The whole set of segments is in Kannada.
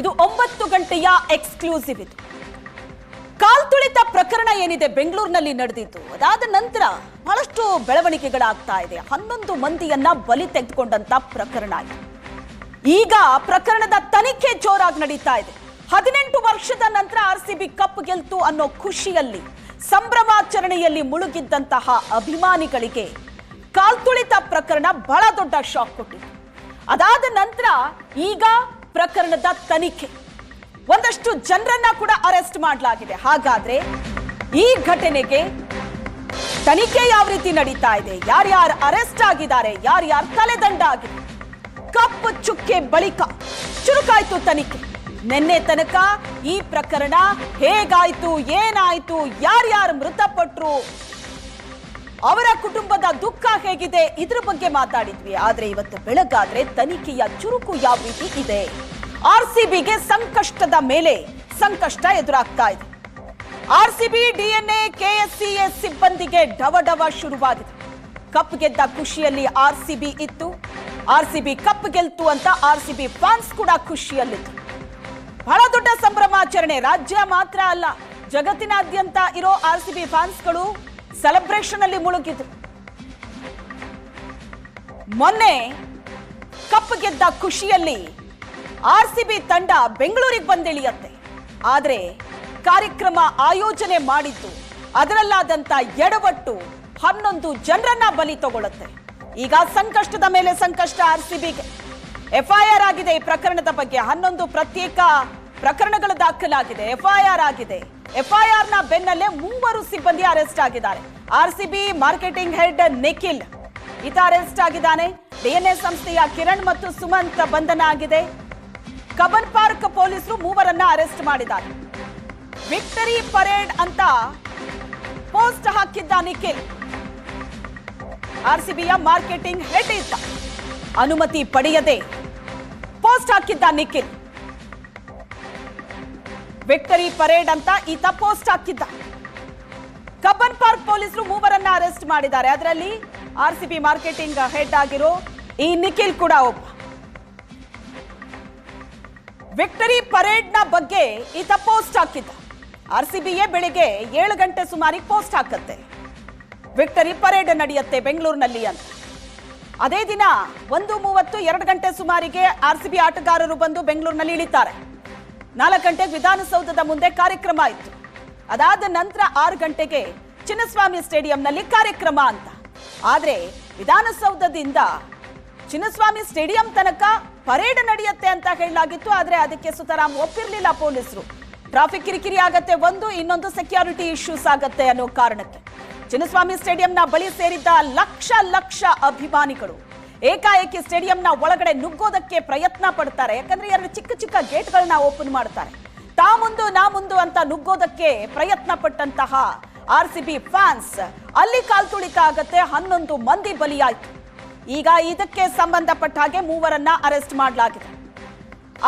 ಇದು ಒಂಬತ್ತು ಗಂಟೆಯ ಎಕ್ಸ್ಕ್ಲೂಸಿವ್ ಇದು. ಕಾಲ್ತುಳಿತ ಪ್ರಕರಣ ಏನಿದೆ ಬೆಂಗಳೂರಿನಲ್ಲಿ ನಡೆದಿತ್ತು ಅದಾದ ನಂತರ ಬಹಳಷ್ಟು ಬೆಳವಣಿಗೆಗಳಾಗ್ತಾ ಇದೆ. ಹನ್ನೊಂದು ಮಂದಿಯನ್ನ ಬಲಿ ತೆಗೆದುಕೊಂಡಂತ ಪ್ರಕರಣ ಈಗ ಪ್ರಕರಣದ ತನಿಖೆ ಜೋರಾಗಿ ನಡೀತಾ ಇದೆ. ಹದಿನೆಂಟು ವರ್ಷದ ನಂತರ ಆರ್ ಸಿ ಕಪ್ ಗೆಲ್ತು ಅನ್ನೋ ಖುಷಿಯಲ್ಲಿ ಸಂಭ್ರಮಾಚರಣೆಯಲ್ಲಿ ಮುಳುಗಿದ್ದಂತಹ ಅಭಿಮಾನಿಗಳಿಗೆ ಕಾಲ್ತುಳಿತ ಪ್ರಕರಣ ಬಹಳ ದೊಡ್ಡ ಶಾಕ್ ಕೊಟ್ಟಿತ್ತು. ಅದಾದ ನಂತರ ಈಗ ಪ್ರಕರಣದ ತನಿಖೆ. ಒಂದಷ್ಟು ಜನರನ್ನ ಕೂಡ ಅರೆಸ್ಟ್ ಮಾಡಲಾಗಿದೆ. ಹಾಗಾದ್ರೆ ಈ ಘಟನೆಗೆ ತನಿಖೆ ಯಾವ ರೀತಿ ನಡೀತಾ ಇದೆ? ಯಾರ್ಯಾರು ಅರೆಸ್ಟ್ ಆಗಿದ್ದಾರೆ? ಯಾರ್ಯಾರು ತಲೆದಂಡ ಆಗಿದೆ? ಕಪ್ಪು ಚುಕ್ಕೆ ಬಳಿಕ ಚುರುಕಾಯ್ತು ತನಿಖೆ. ನಿನ್ನೆ ತನಕ ಈ ಪ್ರಕರಣ ಹೇಗಾಯ್ತು, ಏನಾಯ್ತು, ಯಾರ್ಯಾರು ಮೃತಪಟ್ರು ಅವರ ಕುಟುಂಬದ ದುಃಖ ಹೇಗಿದೆ? ಇದ್ರ ಬಗ್ಗೆ ಮಾತಾಡಿದ್ವಿ. ಆದ್ರೆ ಇವತ್ತು ಬೆಳಗಾದ್ರೆ ತನಿಖೆಯ ಚುರುಕು ಯಾವ ರೀತಿ ಇದೆ? ಆರ್ ಸಿಬಿಗೆ ಸಂಕಷ್ಟದ ಮೇಲೆ ಸಂಕಷ್ಟ ಎದುರಾಗ್ತಾ ಇದೆ. ಆರ್ ಸಿಬಿ ಡಿಎನ್ಎ ಕೆಎಸ್ಸಿಎಸ್ ಸಿಬ್ಬಂದಿಗೆ ಡವಡವ ಶುರುವಾಗಿದೆ. ಕಪ್ ಗೆದ್ದ ಖುಷಿಯಲ್ಲಿ ಆರ್ ಸಿಬಿ ಇತ್ತು. ಆರ್ ಸಿಬಿ ಕಪ್ ಗೆಲ್ತು ಅಂತ ಆರ್ ಸಿಬಿ ಫ್ಯಾನ್ಸ್ ಕೂಡ ಖುಷಿಯಲ್ಲಿತ್ತು ಬಹಳ ದೊಡ್ಡ ಸಂಭ್ರಮಾಚರಣೆ. ರಾಜ್ಯ ಮಾತ್ರ ಅಲ್ಲ, ಜಗತ್ತಿನಾದ್ಯಂತ ಇರೋ ಆರ್ ಸಿ ಬಿ ಫ್ಯಾನ್ಸ್ಗಳು ಸೆಲೆಬ್ರೇಷನ್ ಅಲ್ಲಿ ಮುಳುಗಿದ್ರು. ಮೊನ್ನೆ ಕಪ್ ಗೆದ್ದ ಖುಷಿಯಲ್ಲಿ ಆರ್ ಸಿ ಬಿ ತಂಡ ಬೆಂಗಳೂರಿಗೆ ಬಂದಿಳಿಯತ್ತೆ. ಆದ್ರೆ ಕಾರ್ಯಕ್ರಮ ಆಯೋಜನೆ ಮಾಡಿದ್ದು ಅದರಲ್ಲಾದಂತ ಎಡವಟ್ಟು ಹನ್ನೊಂದು ಜನರನ್ನ ಬಲಿ ತಗೊಳ್ಳುತ್ತೆ. ಈಗ ಸಂಕಷ್ಟದ ಮೇಲೆ ಸಂಕಷ್ಟ ಆರ್ ಸಿ ಬಿಗೆ. ಎಫ್ಐಆರ್ ಆಗಿದೆ ಈ ಪ್ರಕರಣದ ಬಗ್ಗೆ. ಹನ್ನೊಂದು ಪ್ರತ್ಯೇಕ ಪ್ರಕರಣಗಳು ದಾಖಲಾಗಿದೆ. ಎಫ್ಐಆರ್ ಆಗಿದೆ. ಎಫ್ಐಆರ್ನ ಬೆನ್ನಲ್ಲೇ ಮೂವರು ಸಿಬ್ಬಂದಿ ಅರೆಸ್ಟ್ ಆಗಿದ್ದಾರೆ. ಆರ್ಸಿಬಿ ಮಾರ್ಕೆಟಿಂಗ್ ಹೆಡ್ ನಿಖಿಲ್ ಈತ ಅರೆಸ್ಟ್ ಆಗಿದ್ದಾನೆ. ಡಿಎನ್ಎ ಸಂಸ್ಥೆಯ ಕಿರಣ್ ಮತ್ತು ಸುಮಂತ್ ಬಂಧನ ಆಗಿದೆ. ಕಬನ್ ಪಾರ್ಕ್ ಪೊಲೀಸರು ಮೂವರನ್ನ ಅರೆಸ್ಟ್ ಮಾಡಿದ್ದಾರೆ. ವಿಕ್ಟರಿ ಪರೇಡ್ ಅಂತ ಪೋಸ್ಟ್ ಹಾಕಿದ್ದ ನಿಖಿಲ್. ಆರ್ಸಿಬಿಯ ಮಾರ್ಕೆಟಿಂಗ್ ಹೆಡ್ ಇದ್ದ. ಅನುಮತಿ ಪಡೆಯದೆ ಪೋಸ್ಟ್ ಹಾಕಿದ್ದ ನಿಖಿಲ್. ವಿಕ್ಟರಿ ಪರೇಡ್ ಅಂತ ಈತ ಪೋಸ್ಟ್ ಹಾಕಿದ್ದ ಕಬ್ಬನ್ ಪಾರ್ಕ್ ಪೊಲೀಸರು ಮೂವರನ್ನ ಅರೆಸ್ಟ್ ಮಾಡಿದ್ದಾರೆ. ಅದರಲ್ಲಿ ಆರ್ಸಿಬಿ ಮಾರ್ಕೆಟಿಂಗ್ ಹೆಡ್ ಆಗಿರೋ ಈ ನಿಖಿಲ್ ಕೂಡ ಒಬ್ಬ. ವಿಕ್ಟರಿ ಪರೇಡ್ನ ಬಗ್ಗೆ ಈತ ಪೋಸ್ಟ್ ಹಾಕಿದ್ದ ಆರ್ ಸಿ ಬಿಯೇ ಬೆಳಿಗ್ಗೆ ಏಳು ಗಂಟೆ ಸುಮಾರಿಗೆ ಪೋಸ್ಟ್ ಹಾಕತ್ತೆ. ವಿಕ್ಟರಿ ಪರೇಡ್ ನಡೆಯುತ್ತೆ ಬೆಂಗಳೂರಿನಲ್ಲಿ ಅಂತ. ಅದೇ ದಿನ ಒಂದು ಮೂವತ್ತು ಎರಡು ಗಂಟೆ ಸುಮಾರಿಗೆ ಆರ್ ಸಿ ಬಿ ಆಟಗಾರರು ಬಂದು ಬೆಂಗಳೂರಿನಲ್ಲಿ ಇಳಿತಾರೆ. ನಾಲ್ಕು ಗಂಟೆಗೆ ವಿಧಾನಸೌಧದ ಮುಂದೆ ಕಾರ್ಯಕ್ರಮ ಇತ್ತು. ಅದಾದ ನಂತರ ಆರು ಗಂಟೆಗೆ ಚಿನ್ನಸ್ವಾಮಿ ಸ್ಟೇಡಿಯಂನಲ್ಲಿ ಕಾರ್ಯಕ್ರಮ ಅಂತ. ಆದರೆ ವಿಧಾನಸೌಧದಿಂದ ಚಿನ್ನಸ್ವಾಮಿ ಸ್ಟೇಡಿಯಂ ತನಕ ಪರೇಡ್ ನಡೆಯುತ್ತೆ ಅಂತ ಹೇಳಲಾಗಿತ್ತು. ಆದರೆ ಅದಕ್ಕೆ ಸುತರಾಮ್ ಒಪ್ಪಿರಲಿಲ್ಲ ಪೊಲೀಸರು. ಟ್ರಾಫಿಕ್ ಕಿರಿಕಿರಿ ಆಗತ್ತೆ ಒಂದು, ಇನ್ನೊಂದು ಸೆಕ್ಯೂರಿಟಿ ಇಶ್ಯೂಸ್ ಆಗತ್ತೆ ಅನ್ನೋ ಕಾರಣಕ್ಕೆ. ಚಿನ್ನಸ್ವಾಮಿ ಸ್ಟೇಡಿಯಂನ ಬಳಿ ಸೇರಿದ್ದ ಲಕ್ಷ ಲಕ್ಷ ಅಭಿಮಾನಿಗಳು ಏಕಾಏಕಿ ಸ್ಟೇಡಿಯಂನ ಒಳಗಡೆ ನುಗ್ಗೋದಕ್ಕೆ ಪ್ರಯತ್ನ ಪಡ್ತಾರೆ. ಯಾಕಂದ್ರೆ ಎರಡು ಚಿಕ್ಕ ಚಿಕ್ಕ ಗೇಟ್ಗಳನ್ನ ಓಪನ್ ಮಾಡ್ತಾರೆ. ತಾ ಮುಂದು, ನಾ ಮುಂದು ಅಂತ ನುಗ್ಗೋದಕ್ಕೆ ಪ್ರಯತ್ನ ಪಟ್ಟಂತಹ ಆರ್ ಸಿ ಬಿ ಫ್ಯಾನ್ಸ್ ಅಲ್ಲಿ ಕಾಲ್ತುಳಿತ ಆಗತ್ತೆ, ಹನ್ನೊಂದು ಮಂದಿ ಬಲಿಯಾಯಿತು. ಈಗ ಇದಕ್ಕೆ ಸಂಬಂಧಪಟ್ಟ ಹಾಗೆ ಮೂವರನ್ನ ಅರೆಸ್ಟ್ ಮಾಡಲಾಗಿದೆ.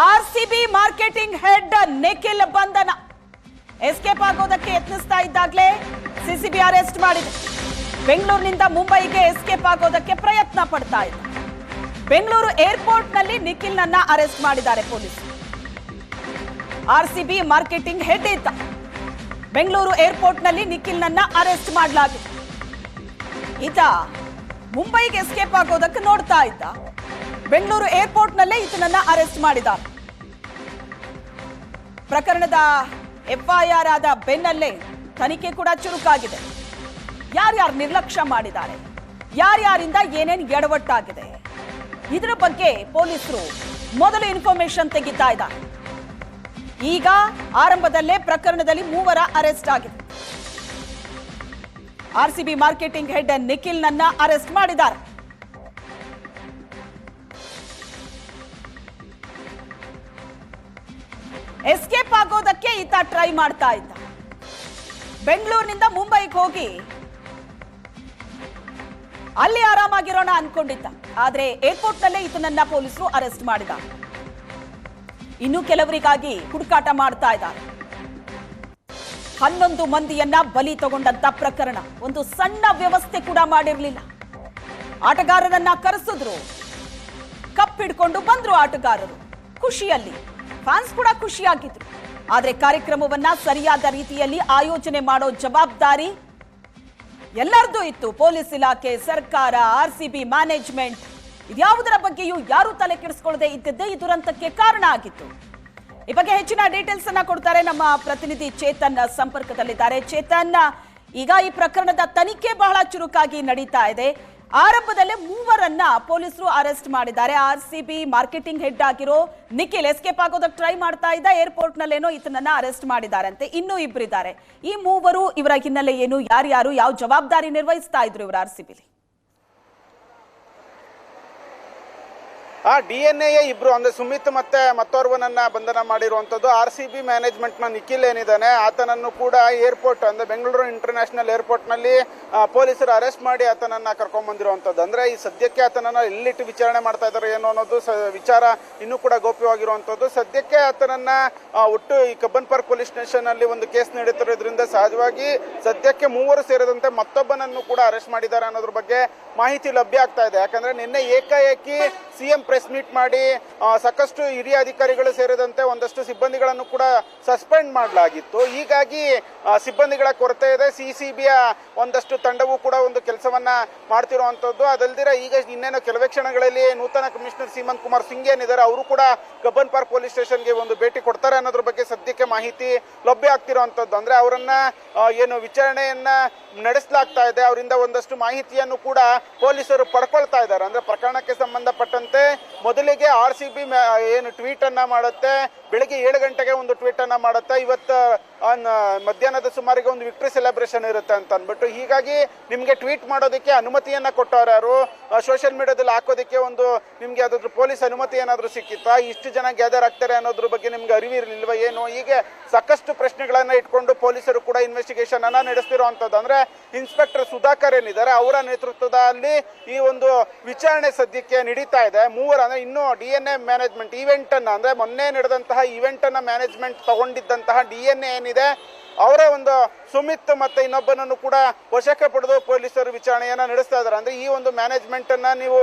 R C B marketing head Nikhil ಬಂಧನ. ಎಸ್ಕೇಪ್ ಆಗೋದಕ್ಕೆ ಯತ್ನಿಸ್ತಾ ಇದ್ದಾಗಲೇ ಸಿಸಿಬಿ ಅರೆಸ್ಟ್ ಮಾಡಿದೆ. ಬೆಂಗಳೂರಿನಿಂದ ಮುಂಬೈಗೆ ಎಸ್ಕೇಪ್ ಆಗೋದಕ್ಕೆ ಪ್ರಯತ್ನ ಪಡ್ತಾ ಇದ್ದ ಬೆಂಗಳೂರು ಏರ್ಪೋರ್ಟ್ನಲ್ಲಿ ನಿಖಿಲ್ನನ್ನ ಅರೆಸ್ಟ್ ಮಾಡಿದ್ದಾರೆ ಪೊಲೀಸರು ಆರ್ಸಿಬಿ ಮಾರ್ಕೆಟಿಂಗ್ ಹೆಡ್ ಇದ್ದ ಬೆಂಗಳೂರು ಏರ್ಪೋರ್ಟ್ನಲ್ಲಿ ನಿಖಿಲ್ನನ್ನ ಅರೆಸ್ಟ್ ಮಾಡಲಾಗಿದೆ. ಈತ ಮುಂಬೈಗೆ ಎಸ್ಕೇಪ್ ಆಗೋದಕ್ಕೆ ನೋಡ್ತಾ ಇದ್ದ. ಬೆಂಗಳೂರು ಏರ್ಪೋರ್ಟ್ ನಲ್ಲೇ ಈತನನ್ನ ಅರೆಸ್ಟ್ ಮಾಡಿದ್ದಾರೆ. ಪ್ರಕರಣದ ಎಫ್ಐಆರ್ ಆದ ಬೆನ್ನಲ್ಲೇ ತನಿಖೆ ಕೂಡ ಚುರುಕಾಗಿದೆ. ಯಾರ್ಯಾರು ನಿರ್ಲಕ್ಷ್ಯ ಮಾಡಿದ್ದಾರೆ? ಯಾರ್ಯಾರಿಂದ ಏನೇನು ಎಡವಟ್ಟಾಗಿದೆ ಇದರ ಬಗ್ಗೆ ಪೊಲೀಸರು ಮೊದಲು ಇನ್ಫಾರ್ಮೇಶನ್ ತೆಗಿತಾ ಇದ್ದಾರೆ. ಈಗ ಆರಂಭದಲ್ಲೇ ಪ್ರಕರಣದಲ್ಲಿ ಮೂವರ ಅರೆಸ್ಟ್ ಆಗಿದೆ. ಆರ್ಸಿಬಿ ಮಾರ್ಕೆಟಿಂಗ್ ಹೆಡ್ ನಿಖಿಲ್ ನನ್ನ ಅರೆಸ್ಟ್ ಮಾಡಿದ್ದಾರೆ. ಎಸ್ಕೇಪ್ ಆಗೋದಕ್ಕೆ ಈತ ಟ್ರೈ ಮಾಡ್ತಾ ಇದ್ದ. ಬೆಂಗಳೂರಿನಿಂದ ಮುಂಬೈಗೆ ಹೋಗಿ ಅಲ್ಲಿ ಆರಾಮಾಗಿರೋಣ ಅನ್ಕೊಂಡಿದ್ದ. ಆದ್ರೆ ಏರ್ಪೋರ್ಟ್ ನಲ್ಲೇ ಈತನನ್ನ ಪೊಲೀಸರು ಅರೆಸ್ಟ್ ಮಾಡಿದ. ಇನ್ನು ಕೆಲವರಿಗಾಗಿ ಹುಡುಕಾಟ ಮಾಡ್ತಾ ಇದ್ದಾರೆ. ಹನ್ನೊಂದು ಮಂದಿಯನ್ನ ಬಲಿ ತಗೊಂಡಂತ ಪ್ರಕರಣ. ಒಂದು ಸಣ್ಣ ವ್ಯವಸ್ಥೆ ಕೂಡ ಮಾಡಿರಲಿಲ್ಲ. ಆಟಗಾರರನ್ನ ಕರೆಸಿದ್ರು. ಕಪ್ ಹಿಡ್ಕೊಂಡು ಬಂದ್ರು ಆಟಗಾರರು. ಖುಷಿಯಲ್ಲಿ. ಫ್ಯಾನ್ಸ್ ಕೂಡ ಖುಷಿಯಾಗಿದ್ರು. ಆದ್ರೆ ಕಾರ್ಯಕ್ರಮವನ್ನ ಸರಿಯಾದ ರೀತಿಯಲ್ಲಿ ಆಯೋಜನೆ ಮಾಡೋ ಜವಾಬ್ದಾರಿ ಎಲ್ಲರದ್ದು ಇತ್ತು. ಪೊಲೀಸ್ ಇಲಾಖೆ, ಸರ್ಕಾರ, ಆರ್ ಸಿ ಬಿ, ಮ್ಯಾನೇಜ್ಮೆಂಟ್. ಇದ್ಯಾವುದರ ಬಗ್ಗೆಯೂ ಯಾರೂ ತಲೆ ಕೆಡಿಸ್ಕೊಳ್ಳದೆ ಇದ್ದದ್ದೇ ಈ ದುರಂತಕ್ಕೆ ಕಾರಣ ಆಗಿತ್ತು. ಈ ಬಗ್ಗೆ ಹೆಚ್ಚಿನ ಡೀಟೇಲ್ಸ್ ಅನ್ನ ಕೊಡ್ತಾರೆ ನಮ್ಮ ಪ್ರತಿನಿಧಿ ಚೇತನ್ ಸಂಪರ್ಕದಲ್ಲಿದ್ದಾರೆ. ಚೇತನ್, ಈಗ ಈ ಪ್ರಕರಣದ ತನಿಖೆ ಬಹಳ ಚುರುಕಾಗಿ ನಡೀತಾ ಇದೆ. ಆರಂಭದಲ್ಲೇ ಮೂವರನ್ನ ಪೊಲೀಸರು ಅರೆಸ್ಟ್ ಮಾಡಿದ್ದಾರೆ. R C B marketing head ಆಗಿರೋ ನಿಖಿಲ್ ಎಸ್ಕೇಪ್ ಆಗೋದಕ್ಕೆ ಟ್ರೈ ಮಾಡ್ತಾ ಇದ್ದ ಏರ್ಪೋರ್ಟ್ ನಲ್ಲೇನೋ ಈತನನ್ನ ಅರೆಸ್ಟ್ ಮಾಡಿದಾರಂತೆ. ಇನ್ನೂ ಇಬ್ಬರಿದ್ದಾರೆ ಈ ಮೂವರು ಇವರ ಹಿನ್ನೆಲೆ ಏನು, ಯಾರ್ಯಾರು, ಯಾವ ಜವಾಬ್ದಾರಿ ನಿರ್ವಹಿಸ್ತಾ ಇದ್ರು ಇವರ ಆರ್ ಸಿ ಬಿಲಿ ಆ ಡಿ ಎನ್ ಎ ಇಬ್ರು, ಅಂದ್ರೆ ಸುಮಿತ್ ಮತ್ತೆ ಮತ್ತೋರ್ವನನ್ನ ಬಂಧನ ಮಾಡಿರುವಂತದ್ದು ಆರ್ ಸಿ ಬಿ ಮ್ಯಾನೇಜ್ಮೆಂಟ್ನ ನಿಖಿಲ್ ಏನಿದ್ದಾನೆ, ಆತನನ್ನು ಕೂಡ ಏರ್ಪೋರ್ಟ್, ಅಂದ್ರೆ ಬೆಂಗಳೂರು ಇಂಟರ್ನ್ಯಾಷನಲ್ ಏರ್ಪೋರ್ಟ್ನಲ್ಲಿ ಪೊಲೀಸರು ಅರೆಸ್ಟ್ ಮಾಡಿ ಆತನನ್ನ ಕರ್ಕೊಂಡ್ ಬಂದಿರುವಂತದ್ದು ಅಂದ್ರೆ ಈ ಸದ್ಯಕ್ಕೆ ಆತನನ್ನ ಎಲ್ಲಿಟ್ಟು ವಿಚಾರಣೆ ಮಾಡ್ತಾ ಇದ್ದಾರೆ ಏನು ಅನ್ನೋದು ವಿಚಾರ ಇನ್ನೂ ಕೂಡ ಗೋಪ್ಯವಾಗಿರುವಂತದ್ದು ಸದ್ಯಕ್ಕೆ ಆತನನ್ನ ಒಟ್ಟು ಈ ಕಬ್ಬನ್ ಪಾರ್ಕ್ ಪೊಲೀಸ್ ಸ್ಟೇಷನ್ ಅಲ್ಲಿ ಒಂದು ಕೇಸ್ ನಡೀತಿರೋದ್ರಿಂದ ಸಹಜವಾಗಿ ಸದ್ಯಕ್ಕೆ ಮೂವರು ಸೇರಿದಂತೆ ಮತ್ತೊಬ್ಬನನ್ನು ಕೂಡ ಅರೆಸ್ಟ್ ಮಾಡಿದ್ದಾರೆ ಅನ್ನೋದ್ರ ಬಗ್ಗೆ ಮಾಹಿತಿ ಲಭ್ಯ ಆಗ್ತಾ ಇದೆ. ಯಾಕಂದ್ರೆ ನಿನ್ನೆ ಏಕಾಏಕಿ ಸಿಎಂ ಪ್ರೆಸ್ ಮೀಟ್ ಮಾಡಿ ಸಾಕಷ್ಟು ಹಿರಿಯ ಅಧಿಕಾರಿಗಳು ಸೇರಿದಂತೆ ಒಂದಷ್ಟು ಸಿಬ್ಬಂದಿಗಳನ್ನು ಕೂಡ ಸಸ್ಪೆಂಡ್ ಮಾಡಲಾಗಿತ್ತು. ಹೀಗಾಗಿ ಸಿಬ್ಬಂದಿಗಳ ಕೊರತೆ ಇದೆ. ಸಿ ಸಿ ಬಿಯ ಒಂದಷ್ಟು ತಂಡವು ಕೂಡ ಒಂದು ಕೆಲಸವನ್ನ ಮಾಡ್ತಿರುವಂತದ್ದು. ಅದಲ್ದಿರ ಈಗ ಇನ್ನೇನು ಕೆಲವೇ ಕ್ಷಣಗಳಲ್ಲಿ ನೂತನ ಕಮಿಷನರ್ ಸೀಮಂತ್ ಕುಮಾರ್ ಸಿಂಗ್ ಏನಿದ್ದಾರೆ, ಅವರು ಕೂಡ ಕಬ್ಬನ್ ಪಾರ್ಕ್ ಪೊಲೀಸ್ ಸ್ಟೇಷನ್ಗೆ ಒಂದು ಭೇಟಿ ಕೊಡ್ತಾರೆ ಅನ್ನೋದ್ರ ಬಗ್ಗೆ ಸದ್ಯಕ್ಕೆ ಮಾಹಿತಿ ಲಭ್ಯ ಆಗ್ತಿರುವಂತದ್ದು. ಅಂದ್ರೆ ಅವರನ್ನ ಏನು ವಿಚಾರಣೆಯನ್ನ ನಡೆಸಲಾಗ್ತಾ ಇದೆ. ಅವರಿಂದ ಒಂದಷ್ಟು ಮಾಹಿತಿಯನ್ನು ಕೂಡ ಪೊಲೀಸರು ಪಡ್ಕೊಳ್ತಾ ಇದ್ದಾರೆ. ಅಂದ್ರೆ ಪ್ರಕರಣಕ್ಕೆ ಸಂಬಂಧಪಟ್ಟಂತೆ ಮೊದಲಿಗೆ ಆರ್ ಸಿ ಬಿ ಏನು ಟ್ವೀಟ್ ಅನ್ನ ಮಾಡುತ್ತೆ, ಬೆಳಿಗ್ಗೆ ಏಳು ಗಂಟೆಗೆ ಒಂದು ಟ್ವೀಟ್ ಅನ್ನ ಮಾಡುತ್ತೆ. ಇವತ್ತು ಮಧ್ಯಾಹ್ನದ ಸುಮಾರಿಗೆ ಒಂದು ವಿಕ್ಟ್ರಿ ಸೆಲೆಬ್ರೇಷನ್ ಇರುತ್ತೆ ಅಂತ ಅಂದ್ಬಿಟ್ಟು. ಹೀಗಾಗಿ ನಿಮಗೆ ಟ್ವೀಟ್ ಮಾಡೋದಕ್ಕೆ ಅನುಮತಿಯನ್ನು ಕೊಟ್ಟವ್ರು ಯಾರು? ಸೋಷಿಯಲ್ ಮೀಡಿಯಾದಲ್ಲಿ ಹಾಕೋದಕ್ಕೆ ಒಂದು ನಿಮಗೆ ಅದ್ರ ಪೊಲೀಸ್ ಅನುಮತಿ ಏನಾದರೂ ಸಿಕ್ಕಿತ್ತಾ? ಇಷ್ಟು ಜನ ಗ್ಯಾದರ್ ಆಗ್ತಾರೆ ಅನ್ನೋದ್ರ ಬಗ್ಗೆ ನಿಮ್ಗೆ ಅರಿವಿರಲಿಲ್ವ ಏನು? ಹೀಗೆ ಸಾಕಷ್ಟು ಪ್ರಶ್ನೆಗಳನ್ನು ಇಟ್ಕೊಂಡು ಪೊಲೀಸರು ಕೂಡ ಇನ್ವೆಸ್ಟಿಗೇಷನ್ ಅನ್ನ ನಡೆಸ್ತಿರುವಂಥದ್ದು ಅಂದರೆ ಇನ್ಸ್ಪೆಕ್ಟರ್ ಸುಧಾಕರ್ ಏನಿದ್ದಾರೆ, ಅವರ ನೇತೃತ್ವದಲ್ಲಿ ಈ ಒಂದು ವಿಚಾರಣೆ ಸದ್ಯಕ್ಕೆ ನಡೀತಾ ಇದೆ. ಮೂವರು ಅಂದರೆ ಇನ್ನು D N A management event ಅನ್ನ, ಅಂದ್ರೆ ಮೊನ್ನೆ ನಡೆದಂತಹ ಈವೆಂಟ್ ಅನ್ನ ಮ್ಯಾನೇಜ್ಮೆಂಟ್ ತಗೊಂಡಿದ್ದಂತಹ ಡಿ ಎನ್ ಎ ಏನಿದೆ, ಅವರ ಒಂದು ಸುಮಿತ್ ಮತ್ತೆ ಇನ್ನೊಬ್ಬನನ್ನು ಕೂಡ ವಶಕ್ಕೆ ಪಡೆದು ಪೊಲೀಸರು ವಿಚಾರಣೆಯನ್ನ ನಡೆಸ್ತಾ ಇದ್ದಾರೆ. ಅಂದ್ರೆ ಈ ಒಂದು ಮ್ಯಾನೇಜ್ಮೆಂಟ್ ಅನ್ನ ನೀವು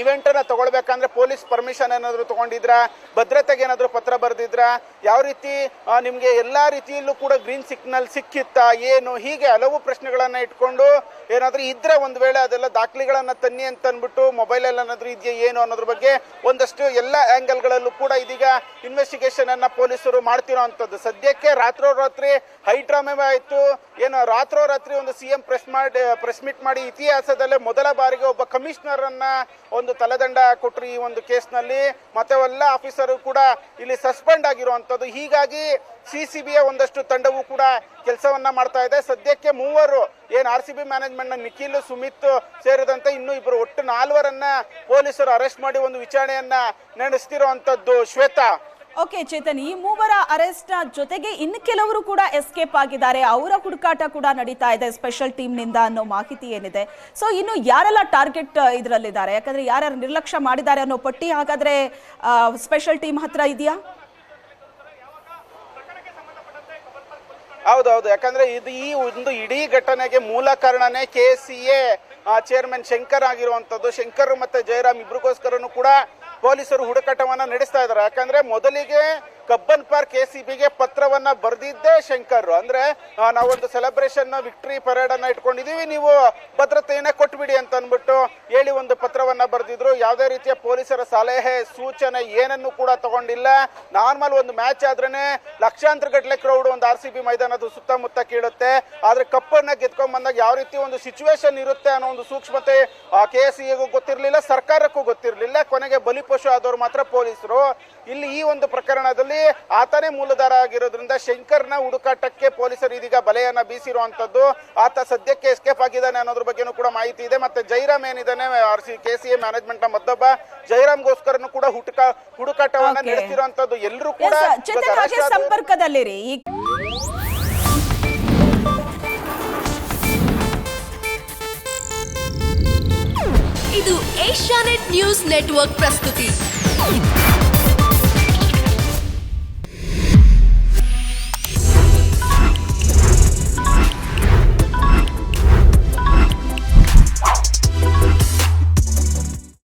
ಇವೆಂಟ್ ಅನ್ನ ತಗೊಳ್ಬೇಕಂದ್ರೆ ಪೊಲೀಸ್ ಪರ್ಮಿಷನ್ ಏನಾದರೂ ತಗೊಂಡಿದ್ರ? ಭದ್ರತೆಗೆ ಏನಾದರೂ ಪತ್ರ ಬರೆದಿದ್ರ? ಯಾವ ರೀತಿ ನಿಮಗೆ ಎಲ್ಲ ರೀತಿಯಲ್ಲೂ ಕೂಡ ಗ್ರೀನ್ ಸಿಗ್ನಲ್ ಸಿಕ್ಕಿತ್ತಾ? ಏನು? ಹೀಗೆ ಹಲವು ಪ್ರಶ್ನೆಗಳನ್ನ ಇಟ್ಕೊಂಡು ಏನಾದರೂ ಇದ್ರೆ ಒಂದ್ ವೇಳೆ ಅದೆಲ್ಲ ದಾಖಲೆಗಳನ್ನ ತನ್ನಿ ಅಂತ ಅಂದ್ಬಿಟ್ಟು ಮೊಬೈಲ್ ಅಲ್ಲಿ ಏನಾದ್ರು ಇದೆಯಾ ಏನು ಅನ್ನೋದ್ರ ಬಗ್ಗೆ ಒಂದಷ್ಟು ಎಲ್ಲ ಆ್ಯಂಗಲ್ಗಳಲ್ಲೂ ಕೂಡ ಇದೀಗ ಇನ್ವೆಸ್ಟಿಗೇಷನ್ ಅನ್ನ ಪೊಲೀಸರು ಮಾಡ್ತಿರೋಂಥದ್ದು ಸದ್ಯಕ್ಕೆ ರಾತ್ರೋರಾತ್ರಿ ಹೈಡ್ರಾಮೆ ಆಯ್ತು. ಏನು ರಾತ್ರೋರಾತ್ರಿ ಒಂದು ಸಿಎಂ ಪ್ರೆಸ್ ಮಾಡಿ ಪ್ರೆಸ್ ಮೀಟ್ ಮಾಡಿ ಇತಿಹಾಸದಲ್ಲೇ ಮೊದಲ ಬಾರಿಗೆ ಒಬ್ಬ ಕಮಿಷನರ್ ಅನ್ನ ಒಂದು ತಲೆದಂಡ ಕೊಟ್ಟರು ಈ ಒಂದು ಕೇಸ್ನಲ್ಲಿ. ಮತ್ತೆ ಎಲ್ಲ ಆಫೀಸರು ಕೂಡ ಇಲ್ಲಿ ಸಸ್ಪೆಂಡ್ ಆಗಿರುವಂಥದ್ದು. ಹೀಗಾಗಿ ಸಿ ಸಿ ಬಿಯ ಒಂದಷ್ಟು ತಂಡವು ಕೂಡ ಕೆಲಸವನ್ನ ಮಾಡ್ತಾ ಇದೆ. ಸದ್ಯಕ್ಕೆ ಮೂವರು, ಏನು ಆರ್ ಸಿ ಬಿ ಮ್ಯಾನೇಜ್ಮೆಂಟ್ನ ನಿಖಿಲ್, ಸುಮಿತ್ ಸೇರಿದಂತೆ ಇನ್ನು ಇಬ್ಬರು ಒಟ್ಟು ನಾಲ್ವರನ್ನ ಪೊಲೀಸರು ಅರೆಸ್ಟ್ ಮಾಡಿ ಒಂದು ವಿಚಾರಣೆಯನ್ನ ನಡೆಸ್ತಿರುವಂಥದ್ದು ಶ್ವೇತಾ. ಓಕೆ, ಚೇತನ್, ಈ ಮೂವರ ಅರೆಸ್ಟ್ ಜೊತೆಗೆ ಇನ್ನು ಕೆಲವರು ಕೂಡ ಎಸ್ಕೇಪ್ ಆಗಿದ್ದಾರೆ. ಅವರ ಹುಡುಕಾಟ ಕೂಡ ನಡೀತಾ ಇದೆ ಸ್ಪೆಷಲ್ ಟೀಮ್ನಿಂದ ಅನ್ನೋ ಮಾಹಿತಿ ಏನಿದೆ. ಸೊ ಇನ್ನು ಯಾರೆಲ್ಲ ಟಾರ್ಗೆಟ್ ಇದರಲ್ಲಿದ್ದಾರೆ? ಯಾಕಂದ್ರೆ ಯಾರ್ಯಾರು ನಿರ್ಲಕ್ಷ್ಯ ಮಾಡಿದ್ದಾರೆ ಅನ್ನೋ ಪಟ್ಟಿ ಹಾಗಾದ್ರೆ ಸ್ಪೆಷಲ್ ಟೀಮ್ ಹತ್ರ ಇದೆಯಾ? ಹೌದು ಯಾಕಂದ್ರೆ ಇದು ಈ ಒಂದು ಇಡೀ ಘಟನೆಗೆ ಮೂಲ ಕಾರಣನೇ K C A chairman Shankar ಆಗಿರುವಂತದ್ದು ಶಂಕರ್ ಮತ್ತೆ ಜಯರಾಮ್ ಇಬ್ರಿಗೋಸ್ಕರನು ಕೂಡ ಪೊಲೀಸರು ಹುಡುಕಾಟವನ್ನ ನಡೆಸ್ತಾ ಇದ್ದಾರೆ. ಯಾಕಂದ್ರೆ ಮೊದಲಿಗೆ ಕಬ್ಬನ್ ಪಾರ್ಕ್ ಎ ಸಿ ಬಿಗೆ ಪತ್ರವನ್ನ ಬರೆದಿದ್ದೇ, ಶಂಕರ್. ಅಂದ್ರೆ ನಾವೊಂದು ಸೆಲೆಬ್ರೇಷನ್ ವಿಕ್ಟ್ರಿ ಪರೇಡ್ ಅನ್ನ ಇಟ್ಕೊಂಡಿದೀವಿ. ನೀವು ಭದ್ರತೆಯನ್ನ ಕೊಟ್ಬಿಡಿ ಅಂತ ಅಂದ್ಬಿಟ್ಟು ಹೇಳಿ ಒಂದು ಪತ್ರವನ್ನ ಬರೆದಿದ್ರು. ಯಾವುದೇ ರೀತಿಯ ಪೊಲೀಸರ ಸಲಹೆ, ಸೂಚನೆ ಏನನ್ನು ಕೂಡ ತಗೊಂಡಿಲ್ಲ. ನಾರ್ಮಲ್ ಒಂದು ಮ್ಯಾಚ್ ಆದ್ರೇನೆ ಲಕ್ಷಾಂತರ ಗಟ್ಟಲೆ ಕ್ರೌಡ್ ಒಂದು ಆರ್ ಸಿ ಬಿ ಮೈದಾನದ ಸುತ್ತಮುತ್ತ ಕೀಳುತ್ತೆ. ಆದ್ರೆ ಕಪ್ಪನ್ನ ಗೆದ್ಕೊಂಡ್ ಬಂದಾಗ ಯಾವ ರೀತಿ ಒಂದು ಸಿಚುವೇಶನ್ ಇರುತ್ತೆ ಅನ್ನೋ ಒಂದು ಸೂಕ್ಷ್ಮತೆ ಕೆ ಎಸ್ ಗೊತ್ತಿರಲಿಲ್ಲ, ಸರ್ಕಾರಕ್ಕೂ ಗೊತ್ತಿರಲಿಲ್ಲ. ಕೊನೆಗೆ ಬಲಿಪಶು ಆದವರು ಮಾತ್ರ ಪೊಲೀಸರು. ಇಲ್ಲಿ ಈ ಒಂದು ಪ್ರಕರಣದಲ್ಲಿ ಆತನೇ ಮೂಲಧಾರ ಆಗಿರೋದ್ರಿಂದ ಶಂಕರ್ನ ಹುಡುಕಾಟಕ್ಕೆ ಪೊಲೀಸರು ಇದೀಗ ಬಲೆಯನ್ನ ಬೀಸಿರುವಂತದ್ದು. ಆತ ಸದ್ಯಕ್ಕೆ ಎಸ್ಕೇಪ್ ಆಗಿದ್ದಾನೆ ಅನ್ನೋದ್ರ ಬಗ್ಗೆನೂ ಕೂಡ ಮಾಹಿತಿ ಇದೆ. ಮತ್ತೆ Jairam ಏನಿದ್ದಾನೆ R C K C A ಮ್ಯಾನೇಜ್ಮೆಂಟ್ನ ಮತ್ತೊಬ್ಬ ಜೈರಾಮ್ಗೋಸ್ಕರನು ಕೂಡ ಹುಡುಕ ಹುಡುಕಾಟವನ್ನ ನಡೆಸಿರುವಂತದ್ದು. ಎಲ್ಲರೂ ಕೂಡ ಸಂಪರ್ಕದಲ್ಲಿರಿ. ಇದು ಏಷ್ಯಾನೆಟ್ ನ್ಯೂಸ್ ನೆಟ್ವರ್ಕ್ ಪ್ರಸ್ತುತಿ.